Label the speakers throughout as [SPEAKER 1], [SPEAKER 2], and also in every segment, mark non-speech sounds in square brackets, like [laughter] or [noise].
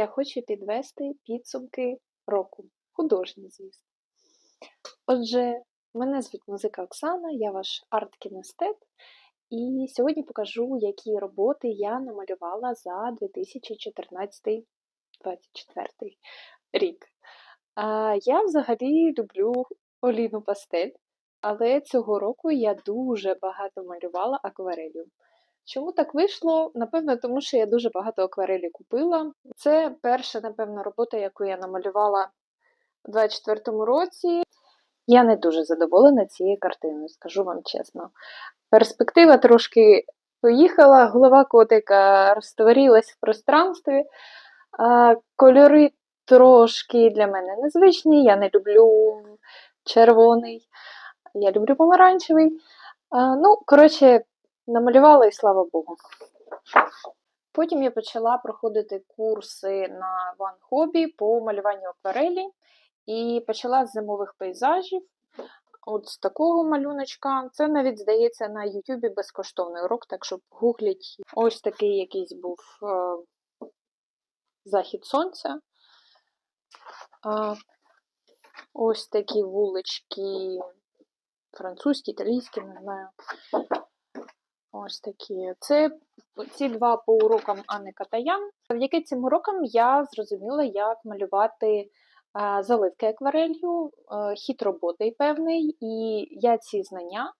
[SPEAKER 1] я хочу підвести підсумки року. Художні, звісно. Отже, мене звуть музика Оксана, я ваш арт-кінестет, і сьогодні покажу, які роботи я намалювала за 2014-2024 рік. А, Я взагалі люблю олійну пастель, але цього року я дуже багато малювала акварелью. Чому так вийшло? Напевно, тому що я дуже багато акварелі купила. Це перша, напевно, робота, яку я намалювала у 2024 році. Я не дуже задоволена цією картиною, скажу вам чесно. Перспектива трошки поїхала, голова котика розтворилась в пространстві. Кольори трошки для мене незвичні. Я не люблю червоний, я люблю помаранчевий. Ну, коротше, намалювала і слава Богу. Потім я почала проходити курси на One Hobby по малюванню акварелі і почала з зимових пейзажів. От з такого малюночка. Це навіть здається на Ютубі безкоштовний урок, так що гугліть. Ось такий якийсь був е, захід сонця. Е, ось такі вулички французькі, італійські, не знаю. Ось такі. Це ці два по урокам Анни Катаян. Завдяки цим урокам я зрозуміла, як малювати заливки акварелью, хід роботи певний, і я ці знання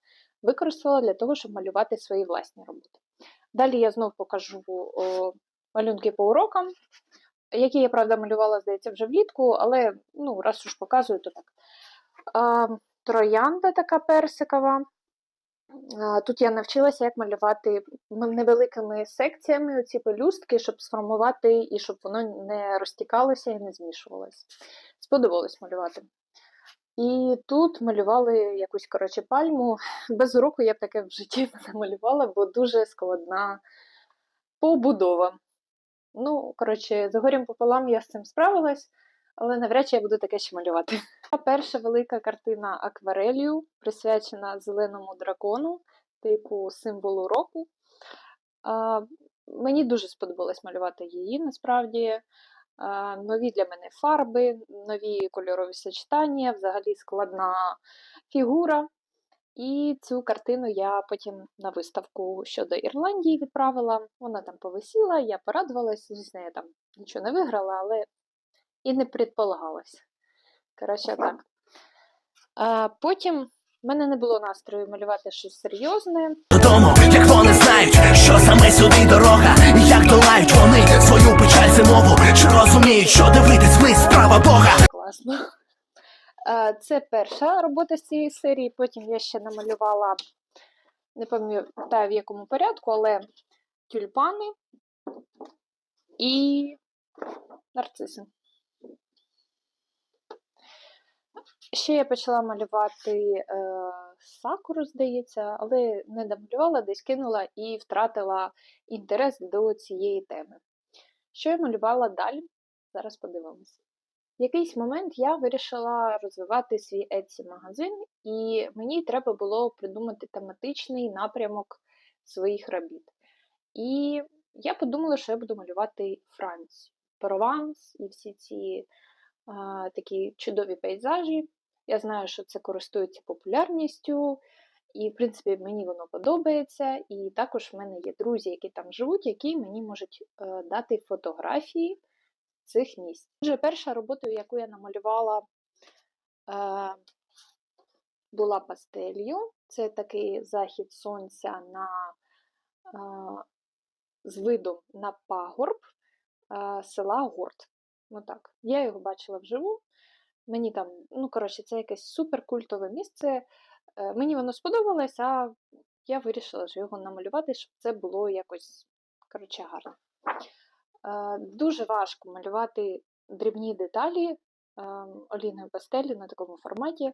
[SPEAKER 1] використала для того, щоб малювати свої власні роботи. Далі я знову покажу малюнки по урокам, які я, правда, малювала, здається, вже влітку, але ну, раз уж показую, то так. Троянда така персикова. Тут я навчилася, як малювати невеликими секціями оці пелюстки, щоб сформувати і щоб воно не розтікалося і не змішувалося. Сподобалось малювати. І тут малювали якусь коротше, пальму. Без уроку я б таке в житті не малювала, бо дуже складна побудова. Ну, коротше, за горем пополам я з цим справилась але навряд чи я буду таке ще малювати. Перша велика картина акварелью, присвячена зеленому дракону, типу символу року. А, Мені дуже сподобалось малювати її насправді. А, нові для мене фарби, нові кольорові сочетання, взагалі складна фігура. І цю картину я потім на виставку щодо Ірландії відправила. Вона там повисіла, я порадувалася, звісно, я там нічого не виграла, але і не предполагалось. Коротше, так. А Потім в мене не було настрою малювати щось серйозне.
[SPEAKER 2] Додому, як вони знають, що саме сюди дорога, і як долають вони свою печаль зимову, чи розуміють, що дивитись вниз справа Бога.
[SPEAKER 1] Класно. Це перша робота з цієї серії. Потім я ще намалювала, не пам'ятаю в якому порядку, але тюльпани і нарциси. Ще я почала малювати е, сакуру, здається, але не домалювала, десь кинула і втратила інтерес до цієї теми. Що я малювала далі? Зараз подивимося. В якийсь момент я вирішила розвивати свій Etsy магазин, і мені треба було придумати тематичний напрямок своїх робіт. І я подумала, що я буду малювати Францію, Прованс і всі ці такі чудові пейзажі. Я знаю, що це користується популярністю, і, в принципі, мені воно подобається. І також в мене є друзі, які там живуть, які мені можуть е, дати фотографії цих місць. Отже, перша робота, яку я намалювала, е, була пастелью. Це такий захід сонця на, з видом на пагорб села Горд. Так, Я його бачила вживу. Мені там, ну, коротше, це якесь суперкультове місце. Е, мені воно сподобалось, а я вирішила ж його намалювати, щоб це було якось коротше, гарно. Е, дуже важко малювати дрібні деталі е, олійної пастелі на такому форматі.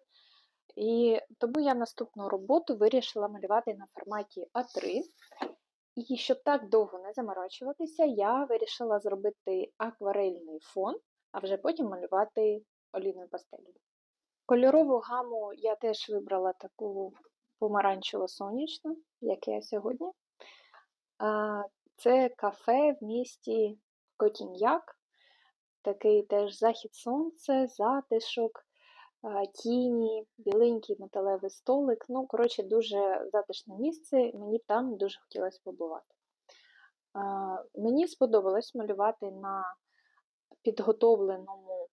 [SPEAKER 1] І тому я наступну роботу вирішила малювати на форматі А3. І щоб так довго не заморачуватися, я вирішила зробити акварельний фон, а вже потім малювати олійною пастелью. Кольорову гаму я теж вибрала таку помаранчево-сонячну, як я сьогодні. Це кафе в місті Котіньяк. такий теж захід сонця, затишок, тіні, біленький металевий столик. Ну, коротше, дуже затишне місце, мені там дуже хотілося побувати. Мені сподобалось малювати на підготовленому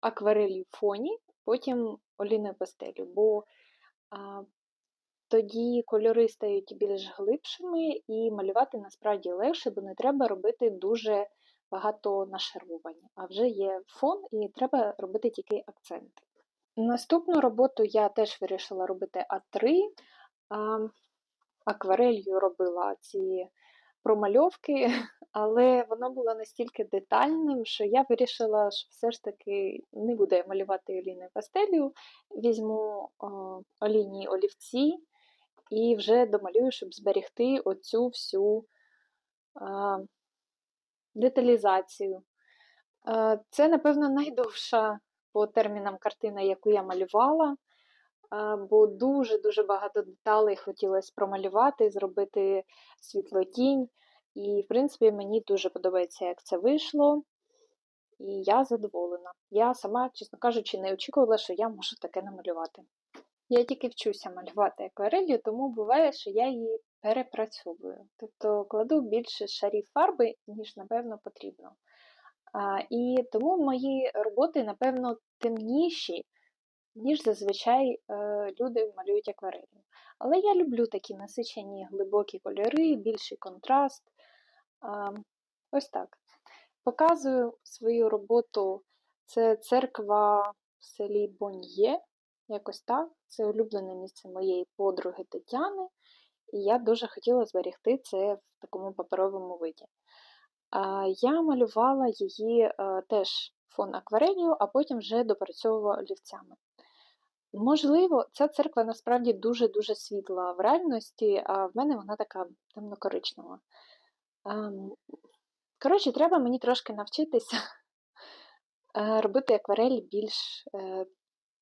[SPEAKER 1] акварелі фоні, потім олійною пастелю, бо а, тоді кольори стають більш глибшими і малювати насправді легше, бо не треба робити дуже багато нашарування. А вже є фон, і треба робити тільки акценти. Наступну роботу я теж вирішила робити А3. А, акварелью робила ці промальовки, але воно було настільки детальним, що я вирішила, що все ж таки не буду я малювати олійною пастелью, візьму олійні олівці і вже домалюю, щоб зберегти оцю всю а, деталізацію. А, Це, напевно, найдовша по термінам картина, яку я малювала, бо дуже-дуже багато деталей хотілося промалювати, зробити світлотінь. І, в принципі, мені дуже подобається, як це вийшло, і я задоволена. Я сама, чесно кажучи, не очікувала, що я можу таке намалювати. Я тільки вчуся малювати акварелью, тому буває, що я її перепрацьовую. Тобто кладу більше шарів фарби, ніж, напевно, потрібно. А, і тому мої роботи, напевно, темніші, ніж зазвичай е, люди малюють акварелью. Але я люблю такі насичені глибокі кольори, більший контраст. Ось так. Показую свою роботу. Це церква в селі Боньє. Якось так. Це улюблене місце моєї подруги Тетяни, і я дуже хотіла зберегти це в такому паперовому виді. Я малювала її е, теж фон акварелью, а потім вже допрацьовувала олівцями. Можливо, ця церква насправді дуже-дуже світла в реальності, а в мене вона така темно-коричнева. Коротше, треба мені трошки навчитися [laughs] е, робити акварель більш е,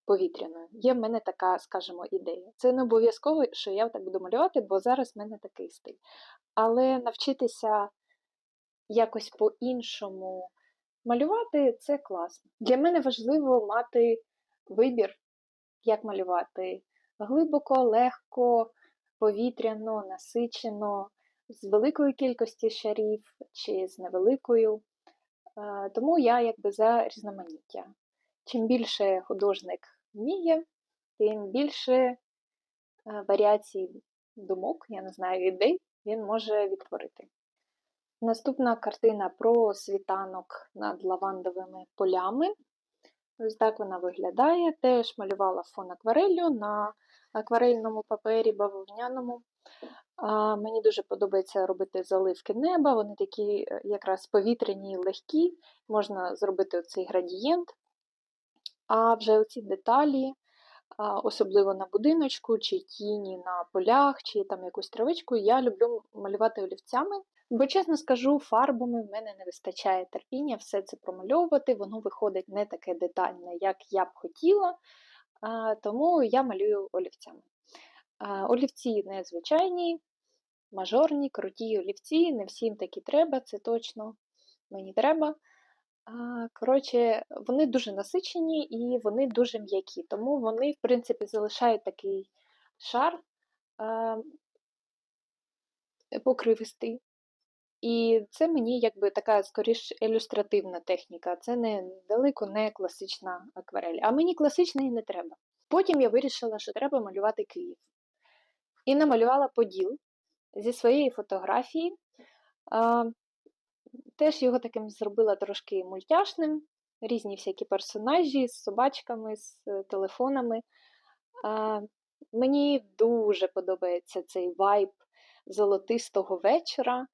[SPEAKER 1] повітряною. Є в мене така, скажімо, ідея. Це не обов'язково, що я так буду малювати, бо зараз в мене такий стиль. Але навчитися якось по-іншому малювати це класно. Для мене важливо мати вибір, як малювати глибоко, легко, повітряно, насичено, з великою кількістю шарів чи з невеликою. Тому я якби за різноманіття. Чим більше художник вміє, тим більше е, варіацій думок, я не знаю, ідей він може відтворити. Наступна картина про світанок над лавандовими полями. Ось так вона виглядає. Теж малювала фон акварелью на акварельному папері бавовняному. Мені дуже подобається робити заливки неба, вони такі е, якраз повітряні і легкі, можна зробити оцей градієнт. А вже оці деталі, особливо на будиночку, чи тіні на полях, чи там якусь травичку, я люблю малювати олівцями. Бо, чесно скажу, фарбами в мене не вистачає терпіння все це промальовувати, воно виходить не таке детальне, як я б хотіла, тому я малюю олівцями. Олівці незвичайні, мажорні, круті олівці, не всім такі треба, це точно мені треба. Коротше, вони дуже насичені і вони дуже м'які, тому вони, в принципі, залишають такий шар покривистий. І це мені якби така скоріш ілюстративна техніка. Це не далеко не класична акварель. А мені класичної не треба. Потім я вирішила, що треба малювати Київ. І намалювала поділ зі своєї фотографії. Теж його таким зробила трошки мультяшним, різні всякі персонажі з собачками, з е, телефонами. Мені дуже подобається цей вайб золотистого вечора.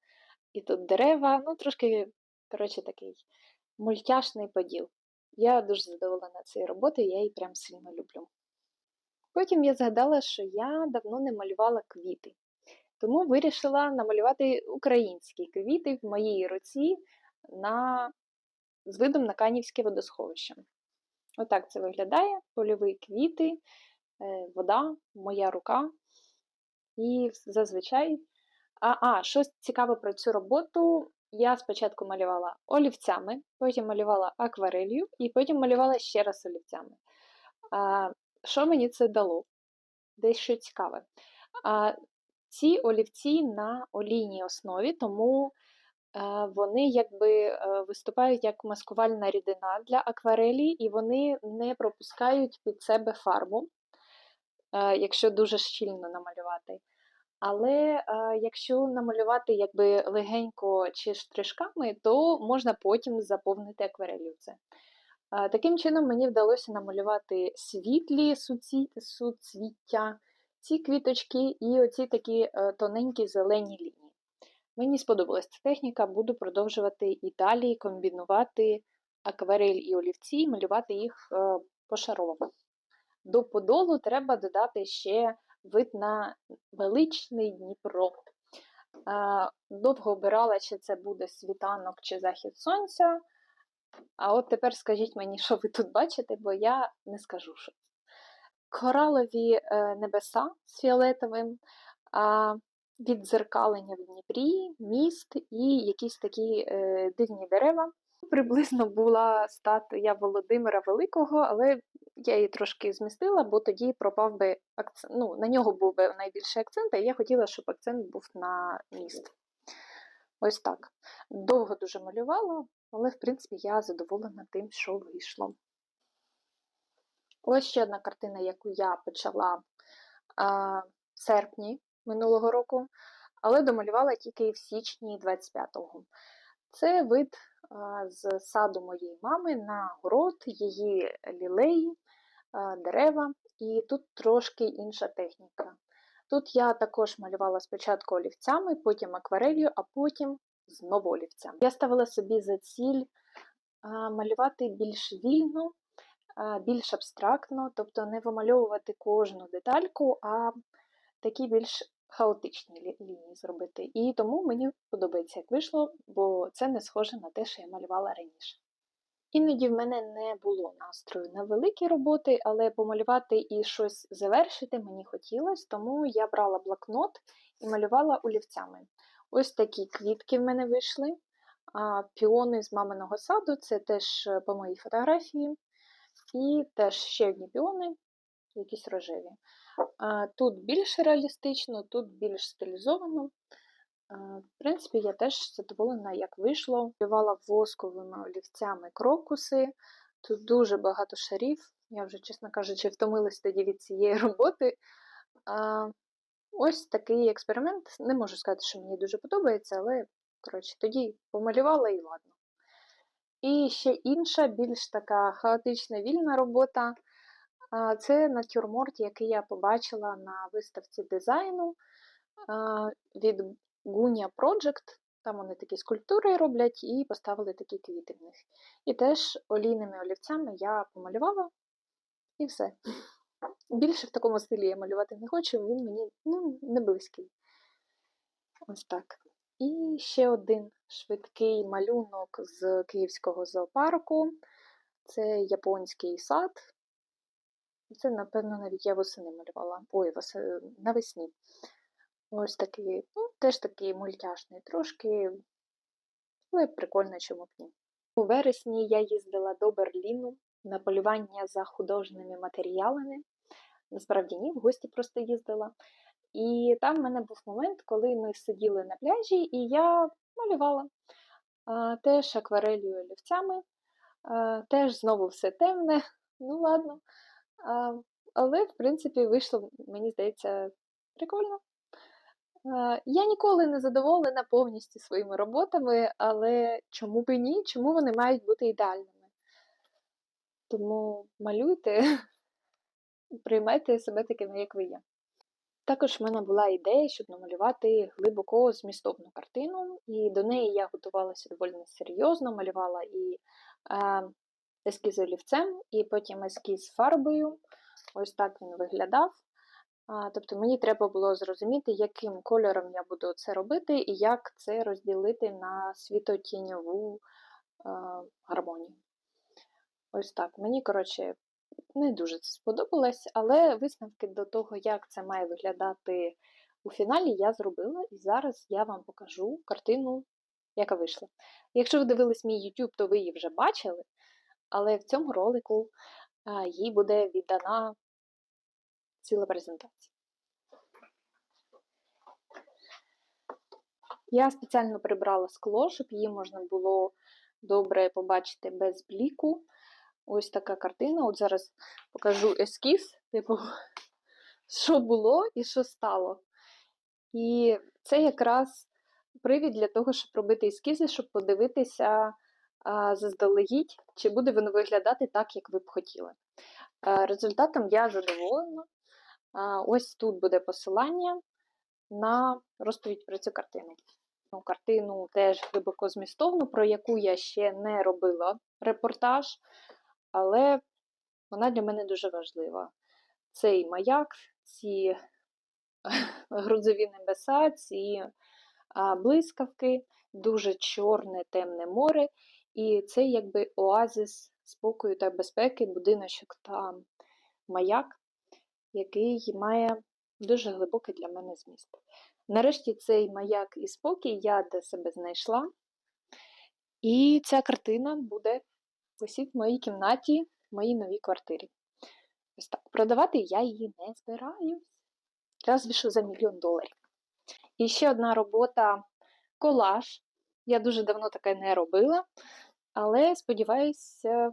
[SPEAKER 1] І тут дерева, ну, трошки, коротше, такий мультяшний поділ. Я дуже задоволена цією роботою, я її прям сильно люблю. Потім я згадала, що я давно не малювала квіти, тому вирішила намалювати українські квіти в моїй руці на... з видом на Канівське водосховище. Отак це виглядає: польові квіти, е, вода, моя рука. І зазвичай. А, а, щось цікаве про цю роботу. я спочатку малювала олівцями, потім малювала акварелью і потім малювала ще раз олівцями. А, що мені це дало? Дещо цікаве. А, ці олівці на олійній основі, тому е, вони якби е, виступають як маскувальна рідина для акварелі, і вони не пропускають під себе фарбу, е, якщо дуже щільно намалювати. Але якщо намалювати якби легенько чи штришками, то можна потім заповнити акварелью це. Таким чином мені вдалося намалювати світлі суцвіття, ці квіточки і оці такі е, тоненькі зелені лінії. Мені сподобалась ця техніка, буду продовжувати і далі комбінувати акварель і олівці, і малювати їх е, пошарово. До подолу треба додати ще вид на величний Дніпро. Е, Довго обирала, чи це буде світанок чи захід сонця. А от тепер скажіть мені, що ви тут бачите, бо я не скажу, що. Коралові е, небеса з фіолетовим, віддзеркалення в Дніпрі, міст і якісь такі е, дивні дерева. Приблизно була статуя Володимира Великого, але я її трошки змістила, бо тоді пропав би акцент. Ну, на нього був би найбільший акцент, а я хотіла, щоб акцент був на міст. Ось так. Довго дуже малювала, але в принципі я задоволена тим, що вийшло. Ось ще одна картина, яку я почала а, в серпні минулого року, але домалювала тільки в січні 25-го. Це вид а, з саду моєї мами на город, її лілеї, а, дерева, і тут трошки інша техніка. Тут я також малювала спочатку олівцями, потім акварелью, а потім знову олівцями. Я ставила собі за ціль малювати більш вільно, більш абстрактно, тобто не вимальовувати кожну детальку, а такі більш хаотичні лі- лінії зробити. І тому мені подобається, як вийшло, бо це не схоже на те, що я малювала раніше. Іноді в мене не було настрою на великі роботи, але помалювати і щось завершити мені хотілося, тому я брала блокнот і малювала олівцями. Ось такі квітки в мене вийшли. А, Піони з маминого саду це теж е, по моїй фотографії. І теж ще одні піони, якісь рожеві. Тут більш реалістично, тут більш стилізовано. В принципі, я теж задоволена, як вийшло. Малювала восковими олівцями крокуси. Тут дуже багато шарів. Я вже, чесно кажучи, втомилась тоді від цієї роботи. Ось такий експеримент. Не можу сказати, що мені дуже подобається, але коротше, тоді помалювала і ладно. І ще інша, більш така хаотична вільна робота. Це натюрморт, який я побачила на виставці дизайну від Gunya Project. Там вони такі скульптури роблять і поставили такі квіти в них. І теж олійними олівцями я помалювала і все. Більше в такому стилі я малювати не хочу, він мені ну, не близький. Ось так. І ще один швидкий малюнок з Київського зоопарку. Це японський сад. Це, напевно, навіть я восени малювала. Ой, навесні. Ось такий, ну, теж такий мультяшний трошки, але прикольно, чому б ні. У вересні я їздила до Берліну на полювання за художніми матеріалами. Насправді ні, в гості просто їздила. І там в мене був момент, коли ми сиділи на пляжі, і я малювала теж акварелью олівцями, теж знову все темне, [laughs] ну ладно. Але, в принципі, вийшло, мені здається, прикольно. Я ніколи не задоволена повністю своїми роботами, але чому б ні? Чому вони мають бути ідеальними? Тому малюйте, [laughs] приймайте себе такими, як ви є. Також в мене була ідея, щоб намалювати глибоко змістовну картину, і до неї я готувалася доволі серйозно, малювала і е, ескіз олівцем, і потім ескіз фарбою. Ось так він виглядав. Тобто мені треба було зрозуміти, яким кольором я буду це робити, і як це розділити на світотіньову е, гармонію. Ось так. Мені, коротше, не дуже це сподобалось, але висновки до того, як це має виглядати у фіналі, я зробила, і зараз я вам покажу картину яка вийшла. Якщо ви дивились мій YouTube, то ви її вже бачили, але в цьому ролику їй буде віддана ціла презентація. Я спеціально прибрала скло, щоб її можна було добре побачити без бліку. Ось така картина. От зараз покажу ескіз, типу, [laughs] що було і що стало. І це якраз привід для того, щоб робити ескізи, щоб подивитися а, заздалегідь, чи буде воно виглядати так, як ви б хотіли. А, результатом я задоволена. А, ось тут буде посилання на розповідь про цю картину. Ну, картину теж глибоко змістовну, про яку я ще не робила репортаж, але вона для мене дуже важлива. Цей маяк, ці [laughs] грузові небеса, ці блискавки, дуже чорне темне море, і це якби оазис спокою та безпеки, будиночок та маяк, який має дуже глибокий для мене зміст. Нарешті цей маяк і спокій я для себе знайшла. І ця картина буде висіти в моїй кімнаті, в моїй новій квартирі. Ось так. Продавати я її не збираюсь. Разве що за мільйон доларів. І ще одна робота колаж. Я дуже давно таке не робила, але сподіваюся,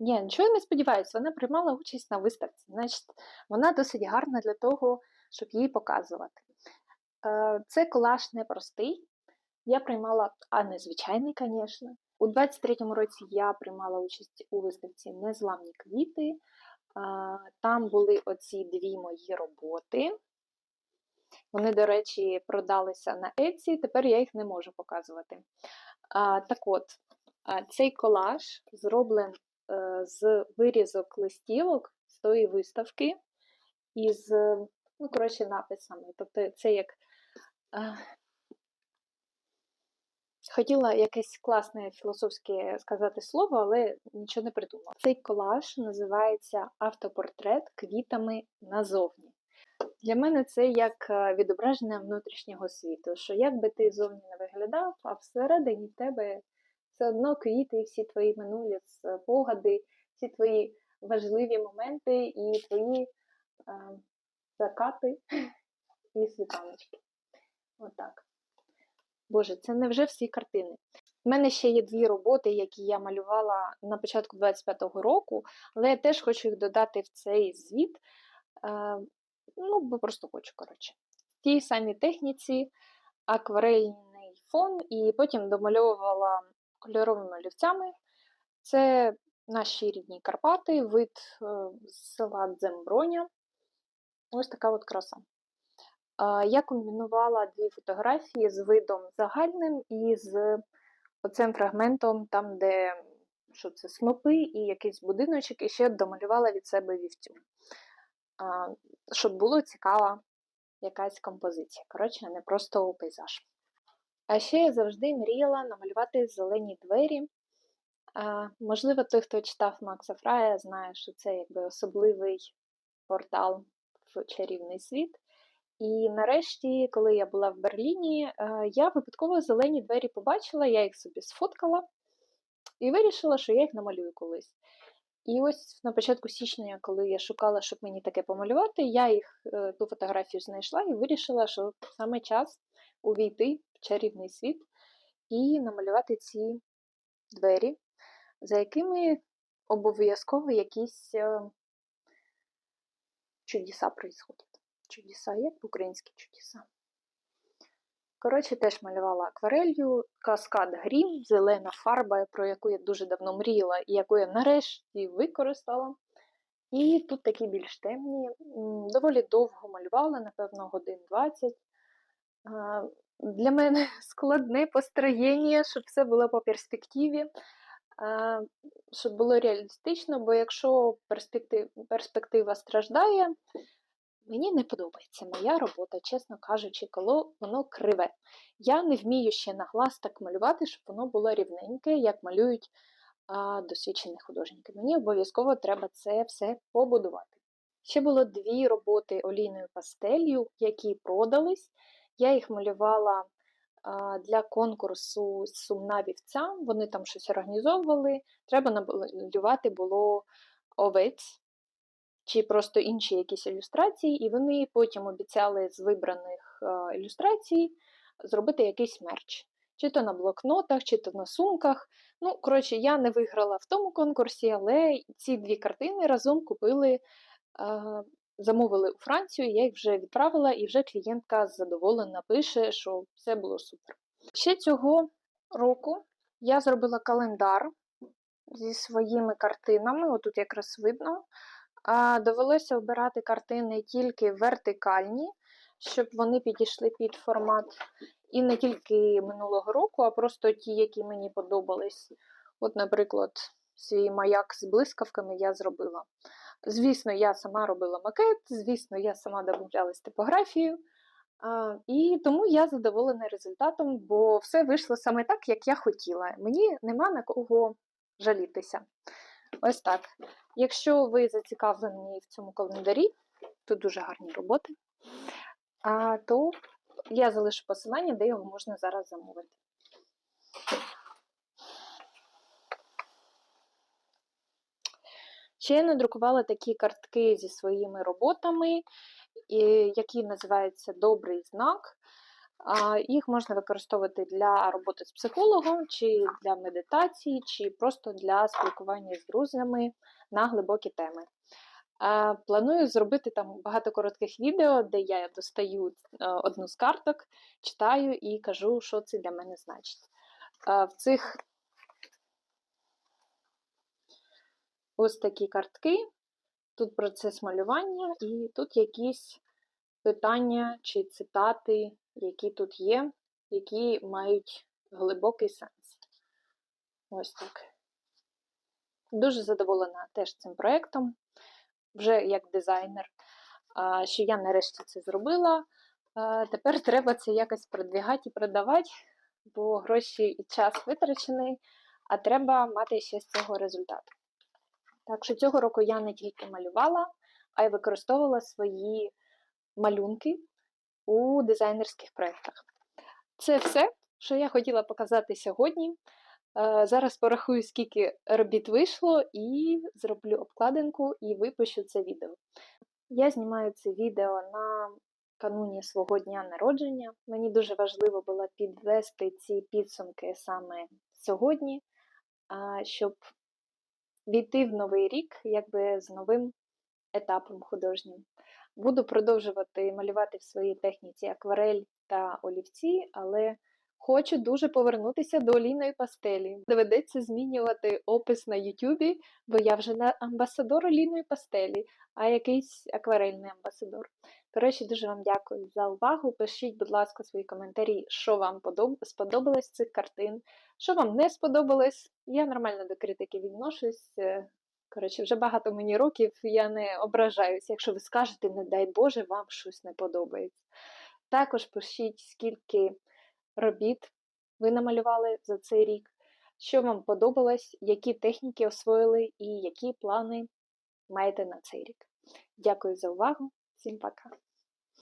[SPEAKER 1] ні, нічого я не сподіваюся, вона приймала участь на виставці. Значить, вона досить гарна для того, щоб її показувати. Е, Це колаж непростий. Я приймала, а незвичайний, звісно. У 23-му році я приймала участь у виставці Незламні квіти. Е, Там були оці дві мої роботи. Вони, до речі, продалися на Etsy, тепер я їх не можу показувати. Так от, цей колаж зроблений е, з вирізок листівок з тої виставки із, е, ну, коротше, написами. Тобто, це як. Хотіла якесь класне філософське сказати слово, але нічого не придумала. Цей колаж називається Автопортрет квітами назовні. Для мене це як е, відображення внутрішнього світу, що як би ти зовні не виглядав, а всередині в тебе все одно квіти, всі твої минулі спогади, всі твої важливі моменти і твої е, закати і світаночки. Отак. Боже, це не вже всі картини. У мене ще є дві роботи, які я малювала на початку 25-го року, але я теж хочу їх додати в цей звіт. Е, Ну, бо просто хочу, коротше. В тій самій техніці акварельний фон, і потім домальовувала кольоровими олівцями. Це наші рідні Карпати, вид е, села Дземброня. Ось така от краса. А, Я комбінувала дві фотографії з видом загальним і з оцим фрагментом, там, де що це, снопи і якийсь будиночок, і ще домалювала від себе вівцю. Щоб було цікава якась композиція. Коротше, не просто пейзаж. А ще я завжди мріяла намалювати зелені двері. Можливо, той, хто читав Макса Фрая, знає, що це якби особливий портал в чарівний світ. І нарешті, коли я була в Берліні, е, я випадково зелені двері побачила, я їх собі сфоткала і вирішила, що я їх намалюю колись. І ось на початку січня, коли я шукала, щоб мені таке помалювати, я їх е, ту фотографію знайшла і вирішила, що саме час увійти в чарівний світ і намалювати ці двері, за якими обов'язково якісь е, чудеса происходять. Чудеса, як по-українськи чудеса. Коротше, теж малювала акварелью, каскад грім, зелена фарба, про яку я дуже давно мріяла і яку я нарешті використала. І тут такі більш темні. Доволі довго малювала, напевно, годин 20. Для мене [laughs] складне построєння, щоб все було по перспективі, щоб було реалістично, бо якщо перспектив, перспектива страждає, Мені не подобається моя робота, чесно кажучи, коли воно криве. Я не вмію ще на глаз так малювати, щоб воно було рівненьке, як малюють а, досвідчені художники. Мені обов'язково треба це все побудувати. Ще було дві роботи олійною пастелью, які продались. Я їх малювала а, для конкурсу Сумна вівця. Вони там щось організовували. Треба намалювати було овець чи просто інші якісь ілюстрації, і вони потім обіцяли з вибраних е, ілюстрацій зробити якийсь мерч. Чи то на блокнотах, чи то на сумках. Ну, коротше, я не виграла в тому конкурсі, але ці дві картини разом купили, е, замовили у Францію, я їх вже відправила, і вже клієнтка задоволена пише, що все було супер. Ще цього року я зробила календар зі своїми картинами, отут якраз видно. Довелося обирати картини тільки вертикальні, щоб вони підійшли під формат. І не тільки минулого року, а просто ті, які мені подобались. От, наприклад, свій маяк з блискавками я зробила. Звісно, я сама робила макет, звісно, я сама домовлялась типографію. І тому я задоволена результатом, бо все вийшло саме так, як я хотіла. Мені нема на кого жалітися. Ось так. Якщо ви зацікавлені в цьому календарі, тут дуже гарні роботи, то я залишу посилання, де його можна зараз замовити. Ще я надрукувала такі картки зі своїми роботами, які називаються Добрий знак. Їх можна використовувати для роботи з психологом, чи для медитації, чи просто для спілкування з друзями на глибокі теми. Планую зробити там багато коротких відео, де я достаю е, одну з карток, читаю і кажу, що це для мене значить. В цих ось такі картки, тут процес малювання, і тут якісь питання чи цитати, які тут є, які мають глибокий сенс. Ось так. Дуже задоволена теж цим проєктом, вже як дизайнер, що я нарешті це зробила. Тепер треба це якось продвігати і продавати, бо гроші і час витрачений, а треба мати ще з цього результат. Так що цього року я не тільки малювала, а й використовувала свої малюнки у дизайнерських проєктах. Це все, що я хотіла показати сьогодні. Е, Зараз порахую, скільки робіт вийшло, і зроблю обкладинку і випущу це відео. Я знімаю це відео на кануні свого дня народження. Мені дуже важливо було підвести ці підсумки саме сьогодні, щоб війти в новий рік якби з новим етапом художнім. Буду продовжувати малювати в своїй техніці акварель та олівці, але хочу дуже повернутися до олійної пастелі. Доведеться змінювати опис на Ютубі, бо я вже не амбасадор олійної пастелі, а якийсь акварельний амбасадор. Коротше, дуже вам дякую за увагу. Пишіть, будь ласка, свої коментарі, що вам сподобалось цих картин, що вам не сподобалось. Я нормально до критики відношусь. Коротше, вже багато мені років, я не ображаюсь, якщо ви скажете, не дай Боже, вам щось не подобається. Також пишіть, скільки робіт ви намалювали за цей рік, що вам подобалось, які техніки освоїли і які плани маєте на цей рік. Дякую за увагу. Всім пока!